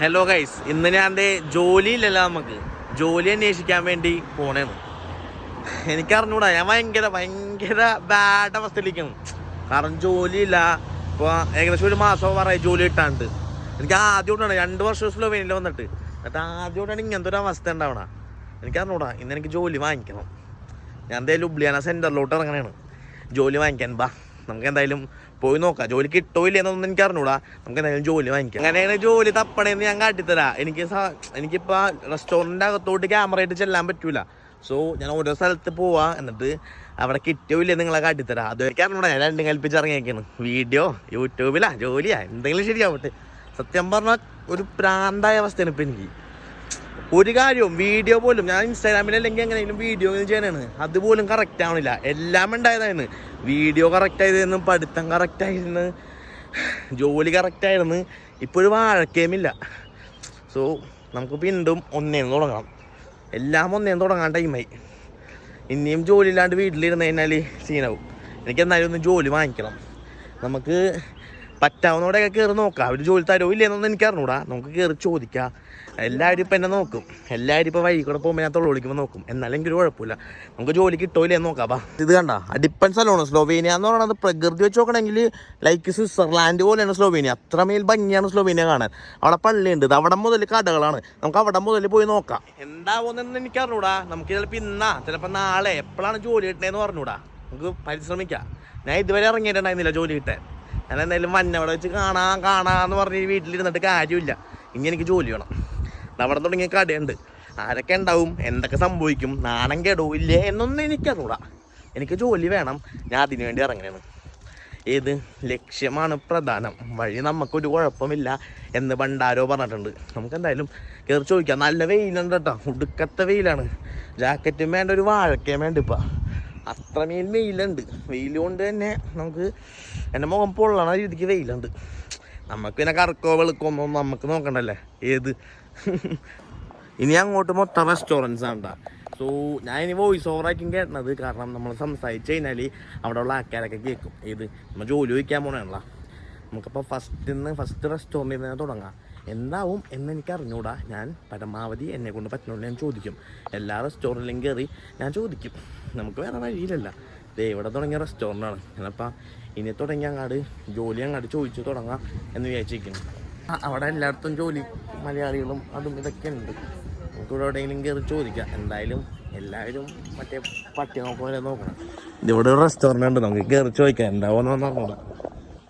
Hello guys ഇന്ന് ഞാൻ എന്റെ ജോലിയിലല്ല നമുക്ക്. ജോലി അന്വേഷിക്കാൻ വേണ്ടി പോണേന്ന്. എനിക്ക് അറിഞ്ഞൂടാ ഞാൻ ഭയങ്കര ഭയങ്കര ബാഡ് അവസ്ഥയിലേക്കാണ് കാരണം ജോലിയില്ല. ഇപ്പോൾ ഏകദേശം ഒരു മാസം പറയാം ജോലി കിട്ടാണ്ട്. എനിക്ക് ആദ്യമായിട്ടാണ് രണ്ട് വർഷം സ്ലോവേനിയിൽ വന്നിട്ട്. എന്നിട്ട് ആദ്യമായിട്ടാണ് ഇങ്ങനത്തെ ഒരു അവസ്ഥ ഉണ്ടാവണ. എനിക്ക് അറിഞ്ഞൂടാ ഇന്ന് എനിക്ക് ജോലി വാങ്ങിക്കണം. ഞാൻ എന്തായാലും ഉബ്ലിയാന സെന്ററിലോട്ട് ഇറങ്ങണേണ്. ജോലി വാങ്ങിക്കാൻ ബാ. നമുക്ക് എന്തായാലും പോയി നോക്കാം. ജോലി കിട്ടോ ഇല്ലെന്നൊന്നും എനിക്ക് അറിഞ്ഞൂടാ നമുക്ക് എന്തായാലും ജോലി വാങ്ങിക്കാം. അങ്ങനെയാണ് ജോലി തപ്പണേന്ന് ഞാൻ കാട്ടിത്തരാം. എനിക്ക് എനിക്കിപ്പോ റെസ്റ്റോറന്റിന്റെ അകത്തോട്ട് ക്യാമറ ആയിട്ട് ചെല്ലാൻ പറ്റൂല. സോ ഞാൻ ഓരോ സ്ഥലത്ത് പോവാ. എന്നിട്ട് അവിടെ കിട്ടിയോ ഇല്ലേ നിങ്ങളെ കാട്ടിത്തരാം. അത് എനിക്ക് അറിഞ്ഞൂടാ ഞാൻ രണ്ടും കൽപ്പിച്ച് ഇറങ്ങിയേക്കാണ്. വീഡിയോ യൂട്യൂബിലാ ജോലിയാ. എന്തെങ്കിലും ശരിയാവട്ടെ. സത്യം പറഞ്ഞാൽ ഒരു പ്രാന്തായ അവസ്ഥയാണ് ഇപ്പം എനിക്ക്. ഒരു കാര്യവും വീഡിയോ പോലും ഞാൻ ഇൻസ്റ്റാഗ്രാമിൽ അല്ലെങ്കിൽ എങ്ങനെയെങ്കിലും വീഡിയോ ചെയ്യാനാണ്. അതുപോലും കറക്റ്റ് ആവണില്ല. എല്ലാം ഉണ്ടായതായിരുന്നു വീഡിയോ കറക്റ്റ് ആയതെന്ന് പഠിത്തം കറക്റ്റ് ആയിരുന്നു ജോലി കറക്റ്റ് ആയിരുന്നു. ഒരു വാഴക്കേമില്ല സോ നമുക്ക് വീണ്ടും ഒന്നേന്ന് തുടങ്ങാം എല്ലാം ഒന്നേന്ന് തുടങ്ങാൻ ടൈമായി ഇനിയും ജോലി ഇല്ലാണ്ട് വീട്ടിലിരുന്ന് കഴിഞ്ഞാൽ സീനാവും എനിക്ക് എന്നാലും ഒന്ന് ജോലി വാങ്ങിക്കണം. നമുക്ക് പറ്റാവുന്നവിടെയൊക്കെ കയറി നോക്കാം. അവർ ജോലി തരുമോ ഇല്ലെന്നൊന്നും എനിക്ക് അറിഞ്ഞൂടാ നമുക്ക് കയറി ചോദിക്കാം. എല്ലാവരും ഇപ്പം എന്നെ നോക്കും. എല്ലാവരും ഇപ്പോൾ വഴി കൂടെ പോകുമ്പോൾ ഞാൻ തൊള്ളു വിളിക്കുമ്പോൾ നോക്കും. എന്നാലും ഒരു കുഴപ്പമില്ല. നമുക്ക് ജോലി കിട്ടോ ഇല്ലെന്ന് നോക്കാം ഇത് കണ്ട? അടിപ്പൻ സ്ഥലമാണ് സ്ലോവേനിയ എന്ന് പറയുന്നത് പ്രകൃതി വെച്ച് നോക്കണമെങ്കിൽ ലൈക്ക് സ്വിറ്റ്സർലാൻഡ് പോലെയാണ് സ്ലോവേനിയ. അത്രമേൽ ഭംഗിയാണ് സ്ലോവേനിയ കാണാൻ. അവിടെ പള്ളിയുണ്ട്. ഇത് അവിടെ മുതൽ കടകളാണ്. നമുക്ക് അവിടെ മുതൽ പോയി നോക്കാം. എന്താവുന്നെന്ന് എനിക്ക് അറിഞ്ഞൂടാ നമുക്ക് ചിലപ്പോൾ ഇന്നാ ചിലപ്പോൾ നാളെ. എപ്പോഴാണ് ജോലി കിട്ടണേന്ന് പറഞ്ഞൂടാ. നമുക്ക് പരിശ്രമിക്കാം. ഞാൻ ഇതുവരെ ഇറങ്ങിയിട്ടുണ്ടായിരുന്നില്ല ജോലി കിട്ടാൻ. ഞാൻ എന്തായാലും വന്നവിടെ വെച്ച് കാണാം കാണാന്ന് പറഞ്ഞ് വീട്ടിലിരുന്നിട്ട് കാര്യമില്ല. ഇനി എനിക്ക് ജോലി വേണം. അവിടെ തുടങ്ങിയ കടയുണ്ട്. ആരൊക്കെ ഉണ്ടാവും എന്തൊക്കെ സംഭവിക്കും നാണം കേടോ ഇല്ലേ എന്നൊന്നും എനിക്കറിയൂടാ എനിക്ക് ജോലി വേണം. ഞാൻ അതിനു വേണ്ടി ഇറങ്ങണേന്ന് ഏത് ലക്ഷ്യമാണ് പ്രധാനം? വഴി നമുക്കൊരു കുഴപ്പമില്ല എന്ന് പണ്ടാരോ പറഞ്ഞിട്ടുണ്ട്. നമുക്ക് എന്തായാലും കയറി ചോദിക്കാം. നല്ല വെയിലുണ്ട് കേട്ടോ. ഉടുക്കത്തെ വെയിലാണ്. ജാക്കറ്റും വേണ്ട ഒരു വാഴക്കയും വേണ്ട ഇപ്പം അത്രമേൽ വെയിലുണ്ട്. വെയിൽ കൊണ്ട് തന്നെ നമുക്ക് എന്റെ മുഖം പൊള്ളണ രീതിക്ക് വെയിലുണ്ട്. നമുക്ക് പിന്നെ കറക്കോ വെളുക്കോ നമുക്ക് നോക്കണ്ടല്ലേ? ഏത്? ഇനി അങ്ങോട്ട് മൊത്തം റെസ്റ്റോറന്റ്സ് ആണ് സോ ഞാൻ ഇനി വോയിസ് ഓവർ ആയിരിക്കും കേട്ടത് കാരണം നമ്മൾ സംസാരിച്ച് കഴിഞ്ഞാൽ അവിടെ ഉള്ള ആൾക്കാരൊക്കെ കേൾക്കും. ഏത്? നമ്മൾ ജോലി ചോദിക്കാൻ പോകണല്ലോ നമുക്കപ്പോൾ ഫസ്റ്റ് നിന്ന് ഫസ്റ്റ് റെസ്റ്റോറന്റിൽ നിന്ന് തുടങ്ങാം. എന്താവും എന്ന് എനിക്ക് അറിഞ്ഞൂടാ ഞാൻ പരമാവധി എന്നെ കൊണ്ട് പറ്റുന്നുണ്ട് ഞാൻ ചോദിക്കും. എല്ലാ റെസ്റ്റോറന്റിലും കയറി ഞാൻ ചോദിക്കും. നമുക്ക് വേറെ വഴിയിലല്ല. ദേ ഇവിടെ തുടങ്ങിയ റെസ്റ്റോറന്റാണ് ഞാനപ്പോൾ ഇനി തുടങ്ങി അങ്ങാട് ജോലി അങ്ങാട് ചോദിച്ചു തുടങ്ങാം എന്ന് വിചാരിച്ചിരിക്കുന്നു. അവിടെ എല്ലായിടത്തും ജോലി മലയാളികളും അതും ഇതൊക്കെ ഉണ്ട്. നമുക്ക് ഇവിടെ എവിടെയെങ്കിലും കയറി ചോദിക്കാം. എന്തായാലും എല്ലാവരും മറ്റേ പട്ടി നോക്കുമ്പോൾ നോക്കണം. ഇതിവിടെ ഒരു റെസ്റ്റോറന്റ് ഉണ്ട്. നമുക്ക് കയറി ചോദിക്കാം. എന്താവുമെന്ന് നോക്കണം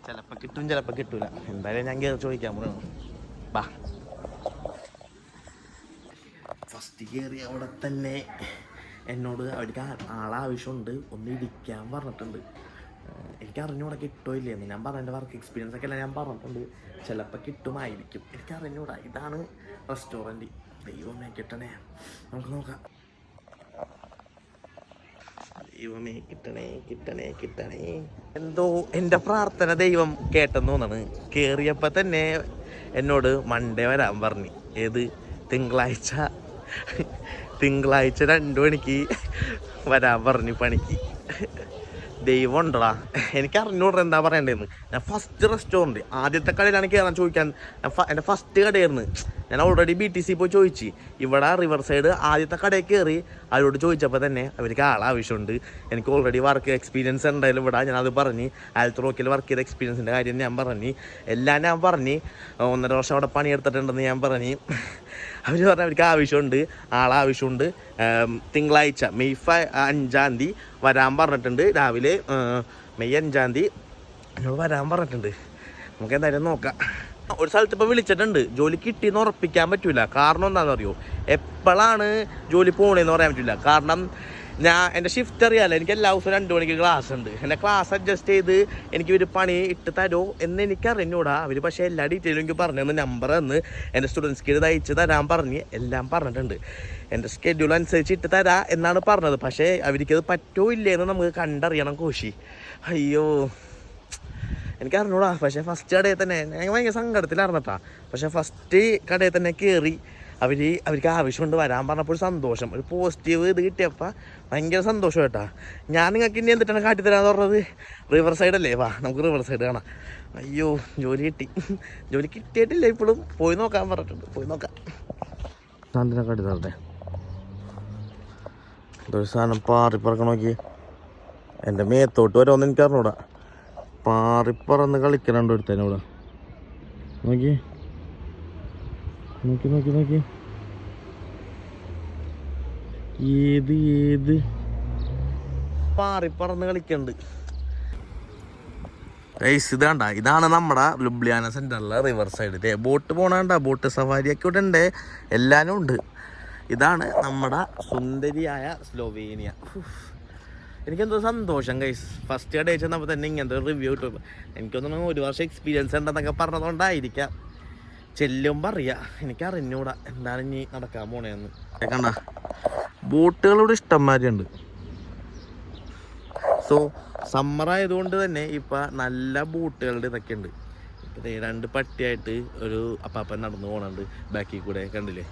ചിലപ്പോൾ കിട്ടും ചിലപ്പോൾ കിട്ടില്ല എന്തായാലും ഞാൻ കയറി ചോദിക്കാൻ പോകണം ബാ ഫസ്റ്റ് കയറി അവിടെ തന്നെ. എന്നോട് അവർക്ക് ആളാവശ്യമുണ്ട് ഒന്ന് ഇരിക്കാൻ പറഞ്ഞിട്ടുണ്ട്. എനിക്ക് അറിഞ്ഞൂടെ കിട്ടോ ഇല്ലേന്ന് ഞാൻ പറഞ്ഞ എന്റെ വർക്ക് എക്സ്പീരിയൻസ് ഒക്കെ ഞാൻ പറഞ്ഞിട്ടുണ്ട്. ചിലപ്പോൾ കിട്ടുമായിരിക്കും. എനിക്ക് അറിഞ്ഞൂടാ. ഇതാണ് റെസ്റ്റോറന്റ് ദൈവമേ കിട്ടണേ. നമുക്ക് നോക്കാം. ദൈവമേ കിട്ടണേ കിട്ടണേ കിട്ടണേ. എന്തോ എന്റെ പ്രാർത്ഥന ദൈവം കേട്ടെന്ന് തോന്നാണ് കയറിയപ്പോൾ തന്നെ എന്നോട് മൺഡേ വരാൻ പറഞ്ഞു. ഏത്? തിങ്കളാഴ്ച. തിങ്കളാഴ്ച രണ്ടു മണിക്ക് വരാൻ പറഞ്ഞു പണിക്ക്. ദൈവം ഉണ്ടടാ എനിക്ക് അറിഞ്ഞൂടെ എന്താ പറയണ്ടേന്ന് ഞാൻ ഫസ്റ്റ് റെസ്റ്റോറന്റ് ആദ്യത്തെ കടയിലാണ് കയറാൻ ചോദിക്കാൻ. എന്റെ ഫസ്റ്റ് കടയായിരുന്നു. ഞാൻ ഓൾറെഡി ബി ടി സി പോയി ചോദിച്ചു. ഇവിടെ റിവർ സൈഡ് ആദ്യത്തെ കടയിൽ കയറി അവരോട് ചോദിച്ചപ്പോൾ തന്നെ അവർക്ക് ആളാവശ്യമുണ്ട് എനിക്ക് ഓൾറെഡി വർക്ക് എക്സ്പീരിയൻസ് ഉണ്ടായാലും ഇവിടെ ഞാനത് പറഞ്ഞ്. ആൽത്രോക്കിൽ വർക്ക് ചെയ്ത എക്സ്പീരിയൻസിന്റെ കാര്യം ഞാൻ പറഞ്ഞു. എല്ലാം ഞാൻ പറഞ്ഞ്. ഒന്നര വർഷം അവിടെ പണിയെടുത്തിട്ടുണ്ടെന്ന് ഞാൻ പറഞ്ഞ്. അവർ പറഞ്ഞു അവർക്ക് ആവശ്യമുണ്ട്. ആളാവശ്യമുണ്ട് തിങ്കളാഴ്ച മെയ് ഫൈ അഞ്ചാം തീയതി വരാൻ പറഞ്ഞിട്ടുണ്ട്. രാവിലെ മെയ് അഞ്ചാം തീയതി എന്നോട് വരാൻ പറഞ്ഞിട്ടുണ്ട്. നമുക്ക് എന്തായാലും നോക്കാം. ഒരു സ്ഥലത്ത് ഇപ്പോൾ വിളിച്ചിട്ടുണ്ട്. ജോലി കിട്ടിയെന്ന് ഉറപ്പിക്കാൻ പറ്റില്ല കാരണം എന്താണെന്ന് അറിയോ? എപ്പോഴാണ് ജോലി പോണേന്ന് പറയാൻ പറ്റില്ല കാരണം ഞാൻ എന്റെ ഷിഫ്റ്റ് അറിയാമല്ലോ എനിക്ക് എല്ലാ ദിവസവും രണ്ട് മണിക്ക് ക്ലാസ് ഉണ്ട്. എന്റെ ക്ലാസ് അഡ്ജസ്റ്റ് ചെയ്ത് എനിക്ക് ഒരു പണി ഇട്ട് തരുമോ എന്ന് എനിക്ക് അറിഞ്ഞൂടാ അവർ പക്ഷേ എല്ലാ ഡീറ്റെയിലും എനിക്ക് പറഞ്ഞു തന്ന. നമ്പർ തന്ന്. എന്റെ സ്റ്റുഡൻസ്ക്ക് ഇത് അയച്ച് തരാൻ പറഞ്ഞ് എല്ലാം പറഞ്ഞിട്ടുണ്ട്. എന്റെ സ്കെഡ്യൂൾ അനുസരിച്ച് ഇട്ട് തരാ എന്നാണ് പറഞ്ഞത്. പക്ഷേ അവർക്കത് പറ്റോ ഇല്ലേ എന്ന് നമുക്ക് കണ്ടറിയണം കോശി. അയ്യോ. എനിക്ക് അറിഞ്ഞൂടാ പക്ഷേ ഫസ്റ്റ് കടയിൽ തന്നെ ഞാൻ ഭയങ്കര സങ്കടത്തിലായിരുന്നട്ടാ പക്ഷേ ഫസ്റ്റ് കടയിൽ തന്നെ കയറി അവർ അവർക്ക് ആവശ്യമുണ്ട് വരാൻ പറഞ്ഞപ്പോൾ ഒരു സന്തോഷം ഒരു പോസിറ്റീവ് ഇത് കിട്ടിയപ്പോൾ ഭയങ്കര സന്തോഷം കേട്ടാ. ഞാൻ നിങ്ങൾക്ക് ഇനി എന്തിട്ടാണ് കാട്ടിത്തരാന്ന് പറഞ്ഞത്? റിവർ സൈഡ് അല്ലേ? വാ നമുക്ക് റിവർ സൈഡ് കാണാം. അയ്യോ ജോലി കിട്ടി. ജോലി കിട്ടിയിട്ടില്ല ഇപ്പോഴും. പോയി നോക്കാൻ പറഞ്ഞിട്ടുണ്ട്. പോയി നോക്കാം. നല്ല കാട്ടി തരട്ടെ ഒരു സാധനം പാറിപ്പറക്കണോക്കി എന്റെ മേത്തോട്ട് വരുമെന്ന് എനിക്ക് അറിഞ്ഞൂടാ പാറിപ്പറന്ന് കളിക്കണുണ്ട് ഇവിടെ. നോക്കി. നോക്കി നോക്കി നോക്കി. ഏത് ഏത്? പാറിപ്പറന്ന് കളിക്കണ്ട്. റൈസ് ഇതാണ്ട. ഇതാണ് നമ്മുടെ ലുബ്ലിയാന സെന്ററിലെ റിവർ സൈഡ്. ഇതേ ബോട്ട് പോകണണ്ട ബോട്ട് സവാരിയൊക്കെ ഇവിടെ ഉണ്ട് എല്ലാനും ഉണ്ട്. ഇതാണ് നമ്മുടെ സുന്ദരിയായ സ്ലോവേനിയ. എനിക്കെന്തോ സന്തോഷം കൈസ് ഫസ്റ്റ് ഇയർ ഡേ ചെന്നപ്പോൾ തന്നെ ഇങ്ങനത്തെ റിവ്യൂ കിട്ടും. എനിക്കൊന്നും ഒരു വർഷം എക്സ്പീരിയൻസ് ഉണ്ടെന്നൊക്കെ പറഞ്ഞതുകൊണ്ടായിരിക്കാം. ചെല്ലുമ്പോൾ അറിയാം. എനിക്ക് അറിഞ്ഞൂടാ എന്താണ് ഇനി നടക്കാൻ പോണേന്ന്. കണ്ട. ബോട്ടുകളിവിടെ ഇഷ്ടംമാരുണ്ട് സോ സമ്മർ ആയതുകൊണ്ട് തന്നെ ഇപ്പം നല്ല ബോട്ടുകളുടെ ഇതൊക്കെ ഉണ്ട് രണ്ട് പട്ടിയായിട്ട് ഒരു അപ്പാപ്പൻ നടന്നു പോകണുണ്ട് ബാക്കിൽ കൂടെ കണ്ടില്ലേ?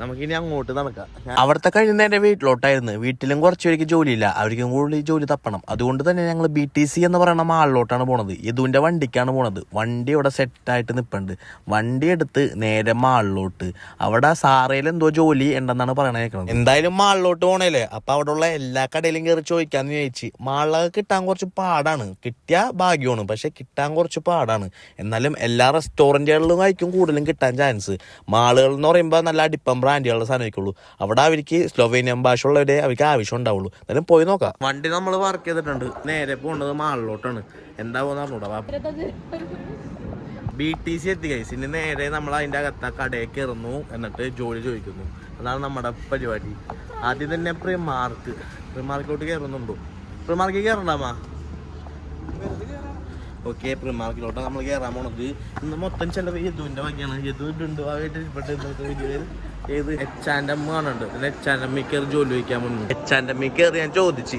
നമുക്കിനി അങ്ങോട്ട് നടക്കാം. അവിടുത്തെ കഴിയുന്ന എന്റെ വീട്ടിലോട്ടായിരുന്നു. വീട്ടിലും കുറച്ച് പേർക്ക് ജോലിയില്ല. അവർക്കും കൂടുതൽ ജോലി തപ്പണം. അതുകൊണ്ട് തന്നെ ഞങ്ങൾ ബി ടി സി എന്ന് പറയുന്ന മാളിലോട്ടാണ് പോണത്. യദുവിന്റെ വണ്ടിക്കാണ് പോണത്. വണ്ടി ഇവിടെ സെറ്റായിട്ട് നിൽപ്പുണ്ട് വണ്ടി എടുത്ത് നേരെ മാളിലോട്ട്. അവിടെ സാറയിൽ എന്തോ ജോലി ഉണ്ടെന്നാണ് പറയണത് കേൾക്കുന്നത് എന്തായാലും മാളിലോട്ട് പോണേലേ. അപ്പൊ അവിടെ ഉള്ള എല്ലാ കടയിലും കയറി ചോദിക്കാന്ന് ചോദിച്ചു മാളിലൊക്കെ കിട്ടാൻ കുറച്ച് പാടാണ്. കിട്ടിയ ഭാഗ്യമാണ്. പക്ഷെ കിട്ടാൻ കുറച്ച് പാടാണ്. എന്നാലും എല്ലാ റെസ്റ്റോറന്റുകളിലും ആയിരിക്കും കൂടുതലും കിട്ടാൻ ചാൻസ് മാളുകൾ എന്ന് പറയുമ്പോൾ നല്ല അടിപ്പം ബ്രാൻഡുകളുടെ ആയിരിക്കുള്ളൂ അവിടെ അവർക്ക് സ്ലോവേനിയൻ ഭാഷ ഉള്ളവരെ അവർക്ക് ആവശ്യം ഉണ്ടാവുള്ളൂ. എന്നാലും പോയി നോക്കാം. വണ്ടി നമ്മൾ വർക്ക് ചെയ്തിട്ടുണ്ട്. നേരെ പോകേണ്ടത് മാളിലോട്ടാണ്. എന്താ പറഞ്ഞൂടാ ബി ടി സി എത്തി കൈസ് ഇനി നേരെ നമ്മൾ അതിന്റെ അകത്ത് കടയിലേക്ക് കയറുന്നു എന്നിട്ട് ജോലി ചോദിക്കുന്നു. അതാണ് നമ്മുടെ പരിപാടി. ആദ്യം തന്നെ പ്രിമാർക്ക് പ്രിമാർക്കിലോട്ട് കയറുന്നുണ്ടോ പ്രിമാർക്ക് കയറണ്ടാമാ ഓക്കെ പ്രിമാർക്കിലോട്ട് നമ്മൾ കയറാൻ പോണത്. ഇന്ന് മൊത്തം ചിലവ് യദുവിന്റെ വകയാണ്. യദു ആയിട്ട് ഇരിപ്പട്ടെ ഇന്നത്തെ വീഡിയോയിൽ ഏത്? എച്ച് ആൻഡ് എം കാണുന്നുണ്ട് പിന്നെ എച്ച് ആൻഡ് എമ്മി കയറി ജോലി വയ്ക്കാൻ മുന്നേ എച്ച് ആൻഡ് എമ്മി കയറി ഞാൻ ചോദിച്ചു.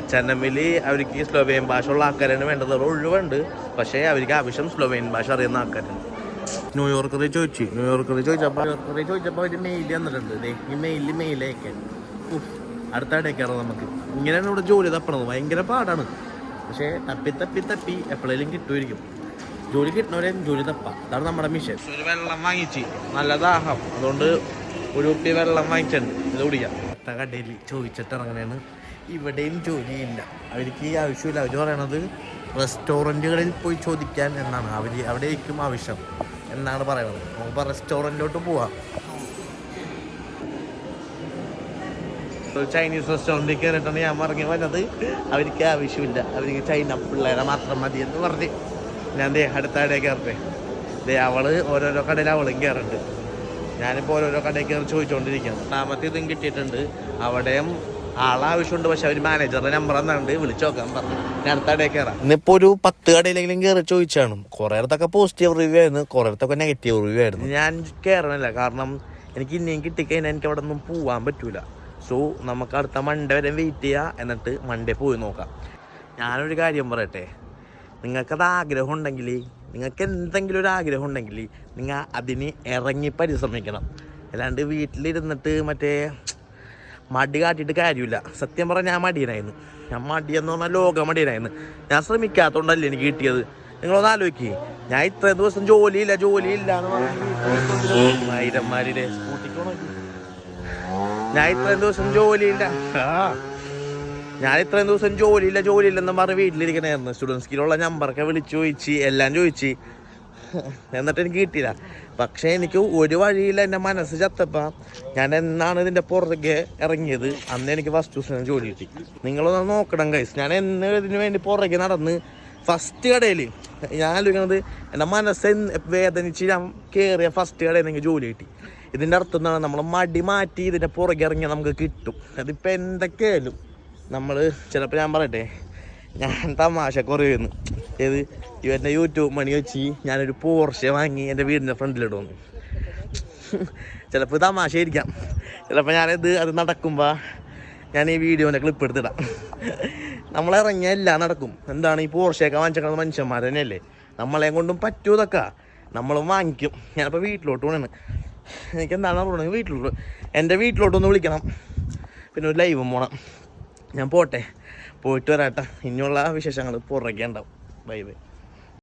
എച്ച് ആൻഡ് എമ്മിൽ അവർക്ക് സ്ലോവേൻ ഭാഷ ഉള്ള ആൾക്കാരാണ് വേണ്ടത്. ഒഴിവുണ്ട്. പക്ഷേ അവർക്ക് ആവശ്യം സ്ലോവേൻ ഭാഷ അറിയുന്ന ആൾക്കാരാണ്. ന്യൂയോർക്കറിൽ ചോദിച്ചു. ന്യൂയോർക്കറിൽ ചോദിച്ചപ്പോൾ ന്യൂയോർക്കറിൽ ചോദിച്ചപ്പോൾ അവർ മെയിൽ തന്നിട്ടുണ്ട് ഈ മെയിലിൽ മെയിൽ അയക്കാൻ. അടുത്ത ഇടയ്ക്കാറ് നമുക്ക്. ഇങ്ങനെയാണ് ഇവിടെ ജോലി തപ്പണത്. ഭയങ്കര പാടാണ്. പക്ഷേ തപ്പി തപ്പി തപ്പി എപ്പോഴേലും കിട്ടുമായിരിക്കും. ജോലി കിട്ടണവരെ ജോലി തപ്പാ. അതാണ് നമ്മുടെ മിഷൻ ഒരു വെള്ളം വാങ്ങിച്ച്. നല്ല ദാഹം. അതുകൊണ്ട് ഒരു കുപ്പി വെള്ളം വാങ്ങിച്ചിട്ടുണ്ട്. ഇത് കുടിക്കാം. അടുത്ത കടയിൽ ചോദിച്ചിട്ട് ഇറങ്ങണേന്ന് ഇവിടെയും ജോലിയില്ല. അവർക്ക് ഈ ആവശ്യമില്ല. അവർ പറയണത് റെസ്റ്റോറന്റുകളിൽ പോയി ചോദിക്കാൻ എന്നാണ്. അവർ അവിടേക്കും ആവശ്യം എന്നാണ് പറയുന്നത് നമുക്കിപ്പോൾ റെസ്റ്റോറന്റിലോട്ട് പോവാം. ചൈനീസ് റെസ്റ്റോറന്റിൽ കയറിയിട്ടാണ് ഞാൻ പറഞ്ഞു വന്നത്. അവർക്ക് ആവശ്യമില്ല. അവർക്ക് ചൈന പിള്ളേരെ മാത്രം മതി എന്ന് പറഞ്ഞ് ഞാൻ ദേ അടുത്ത കടയിൽ കയറട്ടെ. ദേ അവൾ ഓരോരോ കടയിൽ അവളും കയറുന്നുണ്ട് ഞാനിപ്പോൾ ഓരോരോ കടയിൽ കയറി ചോദിച്ചുകൊണ്ടിരിക്കുകയാണ് രണ്ടാമത്തെ ഇതും കിട്ടിയിട്ടുണ്ട്. അവിടെയും ആളാവശ്യമുണ്ട് പക്ഷെ അവർ മാനേജറുടെ നമ്പർ തന്നുണ്ട് വിളിച്ചു നോക്കാൻ പറഞ്ഞു. ഞാൻ അടുത്ത കടയിൽ കയറാം ഇന്നിപ്പോ ഒരു പത്ത് കടയിലെങ്കിലും കയറി ചോദിച്ചാണ്. കുറേ ഇടത്തൊക്കെ പോസിറ്റീവ് റിവ്യൂ ആയിരുന്നു. കുറേ ഇടത്തൊക്കെ നെഗറ്റീവ് റിവ്യൂ ആയിരുന്നു. ഞാൻ കയറണില്ല കാരണം എനിക്ക് ഇനിയും കിട്ടിക്കഴിഞ്ഞാൽ എനിക്ക് അവിടെ ഒന്നും പോവാൻ പറ്റൂല. സോ നമുക്ക് അടുത്ത മൺഡേ വരെ വെയിറ്റ് ചെയ്യുക എന്നിട്ട് മൺഡേ പോയി നോക്കാം. ഞാനൊരു കാര്യം പറയട്ടെ. നിങ്ങൾക്കത് ആഗ്രഹം ഉണ്ടെങ്കിൽ നിങ്ങൾക്ക് എന്തെങ്കിലും ഒരു ആഗ്രഹം ഉണ്ടെങ്കിൽ നിങ്ങൾ അതിന് ഇറങ്ങി പരിശ്രമിക്കണം. അല്ലാണ്ട് വീട്ടിലിരുന്നിട്ട് മറ്റേ മടി കാട്ടിയിട്ട് കാര്യമില്ല. സത്യം പറഞ്ഞാൽ ഞാൻ മടിയനായിരുന്നു. ഞാൻ മടിയെന്ന് പറഞ്ഞാൽ ലോക മടിയനായിരുന്നു. ഞാൻ ശ്രമിക്കാത്തതുകൊണ്ടല്ലേ എനിക്ക് കിട്ടിയത്. നിങ്ങളൊന്ന് ആലോചിക്കേ. ഞാൻ ഇത്രയും ദിവസം ജോലിയില്ല ജോലിയില്ല എന്ന് പറഞ്ഞാൽ ഞാൻ ഇത്രയും ദിവസം ജോലിയില്ല. ഞാൻ ഇത്രയും ദിവസം ജോലിയില്ല ജോലിയില്ലെന്നും പറഞ്ഞ് വീട്ടിലിരിക്കണായിരുന്നു. സ്റ്റുഡൻസ് കീഴിലുള്ള നമ്പറൊക്കെ വിളിച്ചു ചോദിച്ച് എല്ലാം ചോദിച്ച്. എന്നിട്ട് എനിക്ക് കിട്ടിയില്ല. പക്ഷേ എനിക്ക് ഒരു വഴിയില്ല എന്റെ മനസ്സ് ചത്തപ്പോൾ ഞാൻ എന്നാണ് ഇതിന്റെ പുറകെ ഇറങ്ങിയത്? അന്ന് എനിക്ക് ഫസ്റ്റ് ദിവസം ജോലി കിട്ടി. നിങ്ങളൊന്ന് നോക്കണം കൈസ് ഞാൻ എന്ന് ഇതിന് വേണ്ടി പുറകെ നടന്ന് ഫസ്റ്റ് കടയിൽ ഞാൻ ആലോചിക്കുന്നത് എന്റെ മനസ്സ് വേദനിച്ച് ഞാൻ കയറിയ ഫസ്റ്റ് കടയിൽ നിന്ന് ജോലി കിട്ടി. ഇതിന്റെ അർത്ഥം എന്താണ്? നമ്മൾ മടി മാറ്റി ഇതിന്റെ പുറകെ ഇറങ്ങിയാൽ നമുക്ക് കിട്ടും. അതിപ്പോൾ എന്തൊക്കെയായാലും. നമ്മൾ ചിലപ്പോൾ ഞാൻ പറയട്ടെ ഞാൻ തമാശ കുറയുന്നു ഏത് ഇവന്റെ യൂട്യൂബ് മണി വെച്ച് ഞാനൊരു പോർഷെ വാങ്ങി എന്റെ വീടിന്റെ ഫ്രണ്ടിലിടുന്നു ചിലപ്പോൾ തമാശ ആയിരിക്കാം ചിലപ്പോൾ ഞാനിത് അത് നടക്കുമ്പോൾ ഞാൻ ഈ വീഡിയോന്റെ ക്ലിപ്പ് എടുത്തിടാം. നമ്മളിറങ്ങിയ എല്ലാം നടക്കും. എന്താണ് ഈ പോർഷയൊക്കെ വാങ്ങിച്ചേക്കുന്നത് മനുഷ്യന്മാർ തന്നെയല്ലേ നമ്മളെ കൊണ്ടും പറ്റൂ ഇതൊക്കെ. നമ്മളും വാങ്ങിക്കും. ഞാനിപ്പോൾ വീട്ടിലോട്ട് പോകണാണ് എനിക്ക് എന്താണ് പറഞ്ഞത് വീട്ടിലോട്ട് എന്റെ വീട്ടിലോട്ടൊന്ന് വിളിക്കണം. പിന്നെ ഒരു ലൈവും പോണം. ഞാൻ പോട്ടെ. പോയിട്ട് വരാട്ടെ. ഇനിയുള്ള വിശേഷങ്ങൾ പുറകെ ഉണ്ടാവും. Bye bye